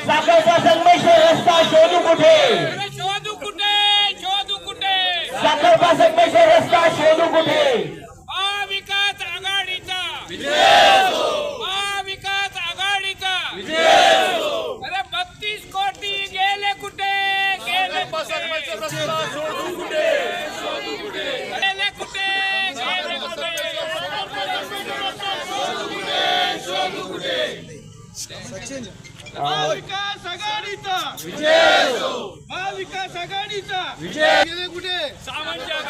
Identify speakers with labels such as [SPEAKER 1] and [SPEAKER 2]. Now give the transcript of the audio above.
[SPEAKER 1] साखरपा संगमेश्वर रस्ता शोधू कुठे?
[SPEAKER 2] शोधू कुठे? शोधू कुठे?
[SPEAKER 1] साखरपा संगमेश्वर रस्ता शोधू कुठे?
[SPEAKER 2] महाविकास आघाडीचा. महाविकास आघाडीचा. अरे बत्तीस कोटी गेले कुठे? गेले कुठे गेले कुठे गेले कुठे
[SPEAKER 3] महाविकास आघाडीचा विजय. महाविकास आघाडीचा विजय गेले कुठे
[SPEAKER 2] सावंतच्या